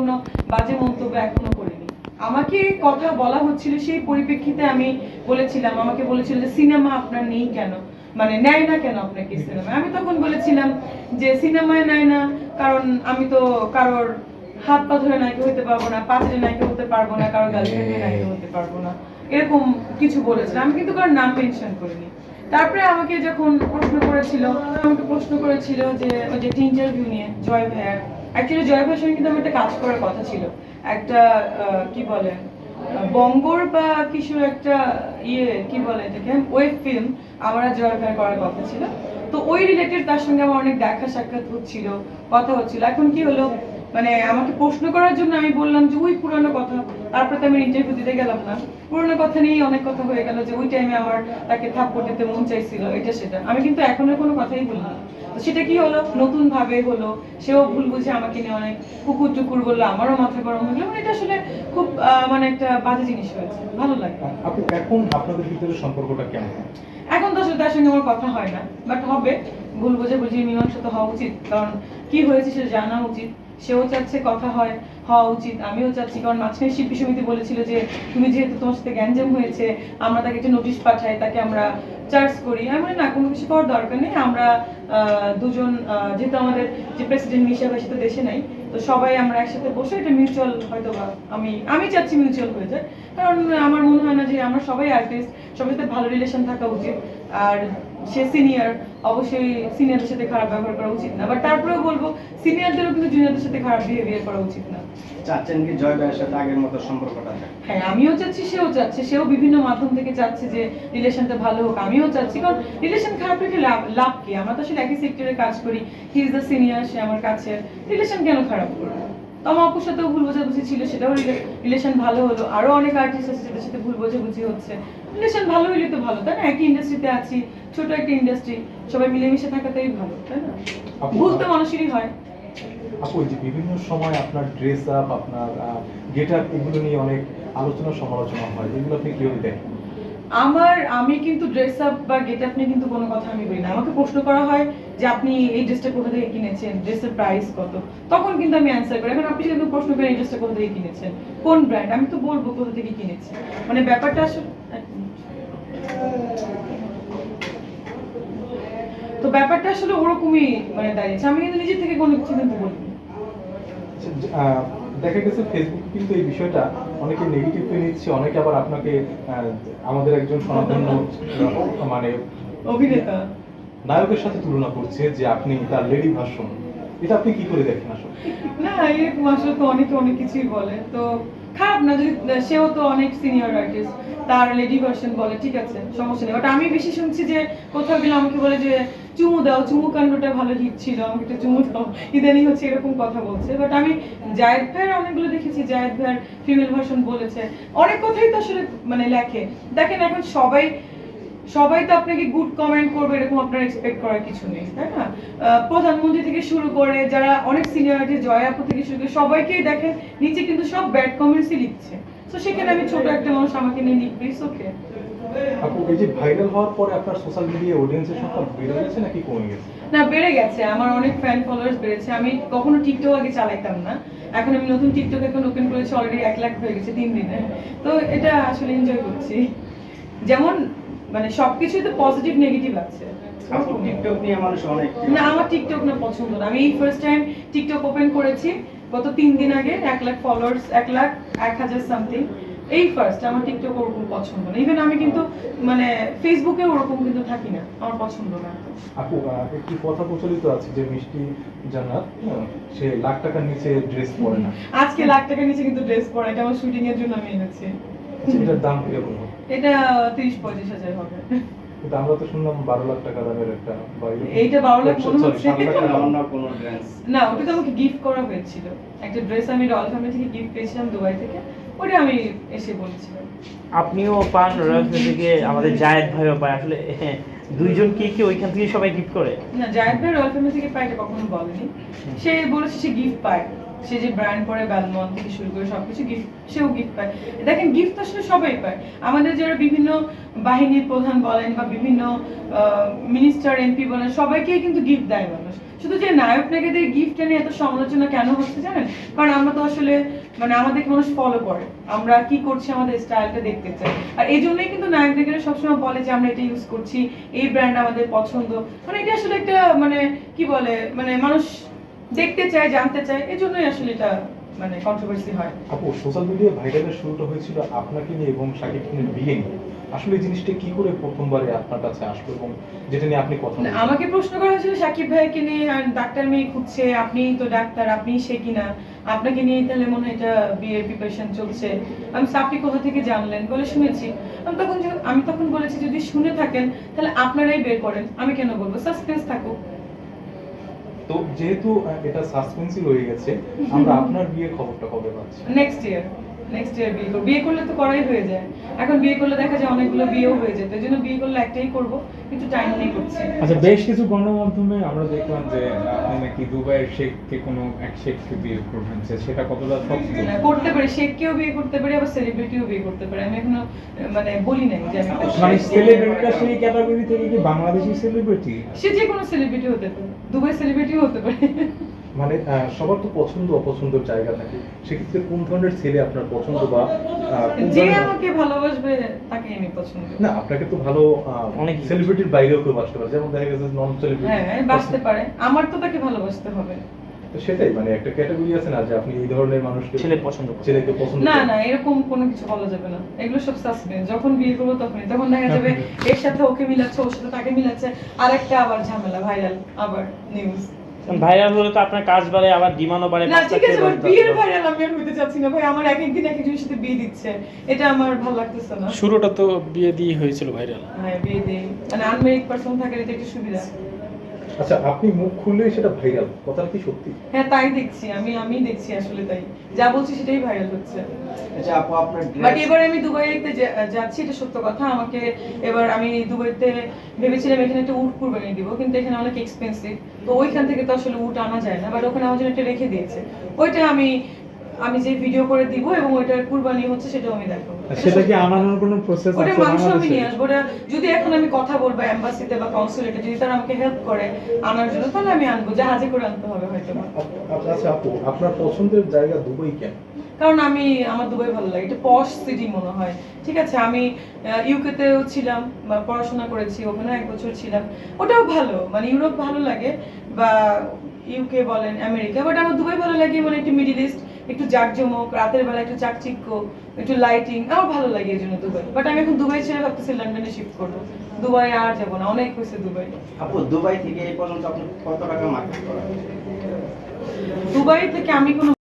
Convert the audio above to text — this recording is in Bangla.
কোনো বাজে মন্তব্য এখনও করিনি। আমাকে কথা বলা হচ্ছিল, সেই পরিপ্রেক্ষিতে আমি বলেছিলাম, আমাকে বলেছিল যে সিনেমা আপনার নেই কেন? মানে নেয় না কেন আপনাকে সিনেমা? আমি তখন বলেছিলাম যে সিনেমায় নেয় না, কারণ আমি তো কারোর হাত পা ধরে নায়িকা হতে পারব না, পা ধরে নায়িকা হতে পারব না, কারোর গার্লফ্রেন্ডে নায়িকা হতে পারব না, এরকম কিছু বলেছিলাম আমি কিন্তু কারোর নাম মেনশন করিনি। তারপরে আমাকে যখন প্রশ্ন করেছিল, আমাকে প্রশ্ন করেছিল যে ওই যে ইন্টারভিউ নিয়ে জয় ভাইয়ার অ্যাকচুয়ালি জয় সঙ্গে কিন্তু আমার একটা কাজ করার কথা ছিল। একটা কি বলে বঙ্গর বা কিছু একটা ইয়ে কি বলে এটাকে ওয়েব ফিল্ম আমার আর জয় ভাইয়ের করার কথা ছিল। তো ওই রিলেটেড তার সঙ্গে আমার অনেক দেখা সাক্ষাৎ হচ্ছিল, কথা হচ্ছিল। এখন কি হলো মানে আমাকে প্রশ্ন করার জন্য আমি বললাম যে, ওই পুরানো কথা তারপরে তো আমি ইন্টারভিউ দিতে গেলাম না। পুরোনো কথা নিয়েই অনেক কথা হয়ে গেল যে ওই টাইমে আমার তাকে থাপ্পড় দিতে মন চাইছিল এটা সেটা। আমি কিন্তু এখনও কোনো কথাই বলি না তো সেটা কি হলো? নতুন ভাবে হলো। সেও ভুল বুঝে আমাকে নিয়ে অনেক কুকুর টুকুর বলল আমারও মাথা গরম হলো। মানে এটা আসলে খুব মানে একটা বাজে জিনিস হয়েছে। ভালো লাগে। আপু এখন আপনাদের ভিতরে সম্পর্কটা কেমন? এখন তো আসলে তার সঙ্গে আমার কথা হয় না। বাট হবে। ভুল বুঝে বুঝে মীমাংসা তো হওয়া উচিত। কারণ কি হয়েছে সেটা জানা উচিত। সেও চাচ্ছে কথা হয়, হওয়া উচিত। আমিও চাচ্ছি, কারণ মাঝখানে শিল্পী সমিতি বলেছিল যে, তুমি যেহেতু তোমার সাথে গ্যাঞ্জাম হয়েছে, আমরা তাকে একটা নোটিশ পাঠাই, তাকে আমরা চার্জ করি। আমি না, কোনো কিছু করার দরকার নেই। আমরা দুজন যেহেতু আমাদের যে প্রেসিডেন্ট মিশা ভাই সে তো দেশে নাই, তো সবাই আমরা একসাথে বসে এটা মিউচুয়াল হয়তো বা আমি আমি চাচ্ছি মিউচুয়াল হয়ে যায়। কারণ আমার মনে হয় না যে আমরা সবাই আর্টিস্ট সবার সাথে ভালো রিলেশন থাকা উচিত। আর সে সিনিয়র অবশ্যই সিনিয়রদের সাথে খারাপ ব্যবহার করা উচিত না। বাট তারপরেও বলব সিনিয়রদেরও কিন্তু জুনিয়রদের সাথে খারাপ বিহেভিয়ার করা উচিত না। চাচ্ছেন কি জয় ভাইয়ের সাথে আগের মতো সম্পর্কটা হ্যাঁ আমিও চাচ্ছি সেও চাচ্ছে। সেও বিভিন্ন মাধ্যম থেকে চাচ্ছে যে রিলেশনটা ভালো হোক আমিও চাচ্ছি। কারণ রিলেশন খারাপ রেখে লাভ লাভ কি? আমরা তো আসলে একই সেক্টরে কাজ করি। হি ইজ দ্য সিনিয়র সে আমার কাছে রিলেশন কেন খারাপ করবে? তো আমার অপুর সাথেও ভুল বোঝাবুঝি ছিল সেটাও রিলেশন ভালো হলো। আরও অনেক আর্টিস্ট আছে যাদের সাথে ভুল বোঝাবুঝি হচ্ছে। রিলেশন ভালো হইলে তো ভালো তাই না? একই ইন্ডাস্ট্রিতে আছি ছোট একটা ইন্ডাস্ট্রি সবাই মিলেমিশে থাকাতেই ভালো তাই না? ভুল তো মানুষেরই হয়। আপু যে বিভিন্ন সময় আপনার ড্রেস আপ আপনার গেট আপ এগুলো নিয়ে অনেক আলোচনা সমালোচনা হয় এগুলো আপনি কীভাবে দেখেন? আমার আমি কিন্তু ড্রেস আপ বা গেট আপ নিয়ে কিন্তু কোনো কথা আমি বলি না। আমাকে প্রশ্ন করা হয় যে আপনি এই ড্রেসটা কোথা থেকে কিনেছেন? ড্রেসের প্রাইস কত? তখন কিন্তু আমি অ্যান্সার করি। এখন আপনি কিন্তু প্রশ্ন করেন এই ড্রেসটা কোথা থেকে কিনেছেন? কোন ব্র্যান্ড আমি তো বলব কোথা থেকে কিনেছি। মানে ব্যাপারটা আসলে তো ব্যাপারটা আসলে ওরকমই মানে দাঁড়িয়েছে। আমি কিন্তু নিজে থেকে কোনো কিছু কিন্তু বলিনি। আচ্ছা, দেখা গেছে ফেসবুকে কিন্তু এই বিষয়টা অনেকে নেগেটিভ হয়ে নিচ্ছে অনেকে আবার আপনাকে আমাদের একজন সনাতন্য আহ, মানে অভিনেতা। নায়কের সাথে তুলনা করছে যে আপনি তার লেডি ভার্সন। এটা আপনি কি করে দেখেন আসলে? না এরকম আসলে তো অনেকে অনেক কিছুই বলে। তো খারাপ না, যদি সেও তো অনেক সিনিয়র আর্টিস্ট তার লেডি ভার্সন বলে, ঠিক আছে, সমস্যা নেই। বাট আমি বেশি শুনছি যে কোথাও গেলে আমাকে বলে যে, চুমু দাও, চুমু কাণ্ডটা ভালো হিট ছিল, আমাকে একটা চুমু দাও। ইদানিং হচ্ছে এরকম কথা বলছে। বাট আমি জায়েদ ভাইয়ের অনেকগুলো দেখেছি, জায়েদ ভাইয়ের ফিমেল ভার্সন বলেছে। অনেক কথাই তো আসলে মানে লেখে। দেখেন এখন সবাই সবাই তো আপনাকে গুড কমেন্ট করবে এরকম আপনার এক্সপেক্ট করার কিছু নেই তাই না? প্রধানমন্ত্রী থেকে শুরু করে যারা অনেক সিনিয়রিটি জয় আপু থেকে শুরু করে সবাইকেই দেখেন নিচে কিন্তু সব ব্যাড কমেন্টসই লিখছে। তো সেখানে আমি ছোট একটা মানুষ আমাকে নিয়ে লিখবি ওকে আপু এই যে ভাইরাল হওয়ার পরে আপনার সোশ্যাল মিডিয়া অডিয়েন্সের সংখ্যা বেড়ে গেছে নাকি কমে গেছে? না বেড়ে গেছে। আমার অনেক ফ্যান ফলোয়ার্স বেড়েছে। আমি কখনো টিকটক আগে চালাইতাম না। এখন আমি নতুন টিকটক এখন ওপেন করেছি অলরেডি এক লাখ হয়ে গেছে তিন দিনে। তো এটা আসলে এনজয় করছি। যেমন মানে সবকিছুই তো পজিটিভ নেগেটিভ আছে টিকটক নিয়ে মানুষ অনেক না আমার টিকটক না পছন্দ না। আমি এই ফার্স্ট টাইম টিকটক ওপেন করেছি গত তিন দিন আগে এক লাখ ফলোয়ার্স এক লাখ এক হাজার সামথিং এই ফার্স্ট আমার টিকটক ওরকম পছন্দ না। ইভেন আমি কিন্তু মানে ফেসবুকে ওরকম কিন্তু থাকি না। আমার পছন্দ না। আপু একটি কথা প্রচলিত আছে যে মিষ্টি জান্নাত সে লাখ টাকার নিচে ড্রেস পরে না। আজকে লাখ টাকার নিচে কিন্তু ড্রেস পরা এটা আমার শুটিং এর জন্য আমি এনেছি। আচ্ছা, এটার দাম কীরকম? হবে? এটা তিরিশ পঁয়ত্রিশ হাজার হবে। কিন্তু আমরা তো শুনলাম বারো লাখ টাকা দামের একটা এইটা 12 লাখ মনে হচ্ছে। না ওটা তো আমাকে গিফট করা হয়েছিল। একটা ড্রেস আমি রয়্যাল ফ্যামিলি থেকে গিফট পেয়েছিলাম দুবাই থেকে ওটা আমি এসে বলেছিলাম। আপনিও পান রয়্যাল থেকে আমাদের জায়েদ ভাইও পায়। আসলে হ্যাঁ, দুইজন কি কি ওইখান থেকে সবাই গিফট করে? না জায়েদ ভাই রয়্যাল ফ্যামিলি থেকে পায় এটা কখনো বলেনি। সে বলেছে সে গিফট পায়। সে যে ব্র্যান্ড পরে ব্যালমন থেকে শুরু করে সবকিছু গিফট সেও গিফট পায়। দেখেন গিফট আসলে সবাই পায়। আমাদের যারা বিভিন্ন বাহিনীর প্রধান বলেন বা বিভিন্ন মিনিস্টার এমপি বলেন, সবাইকেই কিন্তু গিফট দেয় মানুষ। শুধু যে নায়ক নায়িকাদের গিফট নিয়ে এত সমালোচনা কেন হচ্ছে জানেন? কারণ আমরা তো আসলে মানে আমাদেরকে মানুষ ফলো করে? আমরা কি করছি আমাদের স্টাইলটা দেখতে চাই। আর এই জন্যই কিন্তু নায়ক নায়িকারা সবসময় বলে যে আমরা এটা ইউজ করছি, এই ব্র্যান্ড আমাদের পছন্দ। মানে এটা আসলে একটা মানে কি বলে মানে মানুষ দেখতে চায় জানতে চায় এই জন্যই আসলে এটা মানে কন্ট্রোভার্সি হয়। আপু সোশ্যাল মিডিয়া ভাইরালের শুরুটা হয়েছিল আপনাকে নিয়ে এবং শাকিব খানের বিয়ে নিয়ে। আসলে এই জিনিসটা কি করে প্রথমবারে আপনার কাছে আসলো এবং যেটা নিয়ে আপনি কথা আমাকে প্রশ্ন করা হয়েছিল সাকিব ভাইকে নিয়ে আর ডাক্তার মেয়ে খুঁজছে আপনি তো ডাক্তার আপনি সে কিনা। আপনাকে নিয়ে তাহলে মনে হয় এটা বিয়ের প্রিপারেশন চলছে। আমি আপনি কোথা থেকে জানলেন? বলে শুনেছি। আমি তখন আমি তখন বলেছি যদি শুনে থাকেন তাহলে আপনারাই বের করেন। আমি কেন বলব? সাসপেন্স থাকুক। তো যেহেতু এটা সাসপেন্সই রয়ে গেছে আমরা আপনার বিয়ের খবরটা কবে পাচ্ছি? নেক্সট ইয়ার নেক্সট ইয়ার বিয়ে করব। বিয়ে করলে তো করাই হয়ে যায়। এখন বিয়ে করলে দেখা যায় অনেকগুলো বিয়েও হয়ে যেত এই জন্য বিয়ে করলে একটাই করব কিন্তু টাইম নেই করছি। আচ্ছা বেশ কিছু গণমাধ্যমে আমরা দেখলাম যে আপনি নাকি দুবাইয়ের শেখকে কোনো এক শেখকে বিয়ে করবেন সেটা কতটা সত্য? করতে পারি। শেখকেও বিয়ে করতে পারি আবার সেলিব্রিটিও বিয়ে করতে পারি। আমি এখনও মানে বলি নাই যে আমি মানে সেলিব্রিটিটা সেই ক্যাটাগরি থেকে কি বাংলাদেশি সেলিব্রিটি সে যে কোনো সেলিব্রিটি হতে পারে। দুবাই সেলিব্রিটিও হতে পারে। মানে সবার তো পছন্দ অপছন্দের জায়গা থাকে। সেক্ষেত্রে কোন ধরনের ছেলে আপনার পছন্দ বা যে আমাকে ভালোবাসবে তাকে আমি পছন্দ না আপনাকে তো ভালো অনেক সেলিব্রিটির বাইরেও কেউ বাঁচতে পারে। যেমন দেখা গেছে নন সেলিব্রিটি হ্যাঁ বাঁচতে পারে। আমার তো তাকে ভালোবাসতে হবে। সেটাই মানে একটা ক্যাটাগরি আছে না যে আপনি এই ধরনের মানুষকে ছেলে পছন্দ ছেলেকে পছন্দ না না এরকম কোনো কিছু বলা যাবে না। এগুলো সব সাসপেন্স যখন বিয়ে করব তখনই। তখন দেখা যাবে এর সাথে ওকে মিলাচ্ছে ওর সাথে তাকে মিলাচ্ছে। আরেকটা আবার ঝামেলা ভাইরাল আবার নিউজ ভাইরাল হলে তো আপনার কাজ বাড়ে আবার ডিমান্ডও বাড়ে না ঠিক আছে বাট বিয়ের ভাইরাল আমি আর হইতে চাচ্ছি না ভাই আমার এক একদিন এক একজনের সাথে বিয়ে দিচ্ছে এটা আমার ভালো লাগতেছে না। শুরুটা তো বিয়ে দিয়ে হয়েছিল ভাইরাল। হ্যাঁ বিয়ে দিয়ে মানে আনমেরিড পারসন থাকলে এটা একটু সুবিধা। আচ্ছা আপনি মুখ খুললেই সেটা ভাইরাল কথাটা কি সত্যি? হ্যাঁ তাই দেখছি আমি আমি দেখছি আসলে তাই। যা বলছি সেটাই ভাইরাল হচ্ছে। আচ্ছা আপু আপনার বাট ড্রেস এবার আমি দুবাইতে যাচ্ছি এটা সত্য কথা। আমাকে এবার আমি দুবাইতে ভেবেছিলাম এখানে একটা উট কুরবানি দিব কিন্তু এখানে অনেক এক্সপেন্সিভ তো ওইখান থেকে তো আসলে উট আনা যায় না বাট ওখানে আমার জন্য একটা রেখে দিয়েছে। ওইটা আমি আমি যে ভিডিও করে দিব এবং ওইটার কুরবানি হচ্ছে সেটাও আমি দেখাবো। সেটা কি আনানোর কোনো প্রসেস আছে? ওটা মাংস আমি নিয়ে আসব। ওটা যদি এখন আমি কথা বলব এম্বাসিতে বা কনসুলেটে যদি তারা আমাকে হেল্প করে আনার জন্য তাহলে আমি আনব। জাহাজে করে আনতে হবে হয়তো। আপ- আপ- আচ্ছা আপু আপনার পছন্দের জায়গা দুবাই কেন? কারণ আমি আমার দুবাই ভালো লাগে। এটা পশ সিটি মনে হয়। ঠিক আছে আমি ইউকেতেও ছিলাম বা পড়াশোনা করেছি ওখানে এক বছর ছিলাম। ওটাও ভালো মানে ইউরোপ ভালো লাগে বা ইউকে বলেন আমেরিকা বাট আমার দুবাই ভালো লাগে মানে একটু মিডিল ইস্ট একটু জাঁকজমক রাতের বেলা একটু চাকচিক্য একটু লাইটিং আমার ভালো লাগে এই জন্য দুবাই। বাট আমি এখন দুবাই ছেড়ে ভাবতেছি লন্ডনে শিফট করব। দুবাই আর যাব না অনেক হয়েছে দুবাই। আপু দুবাই থেকে এই পর্যন্ত আপনি কত টাকা মার্কেট করা দুবাই থেকে আমি কোনো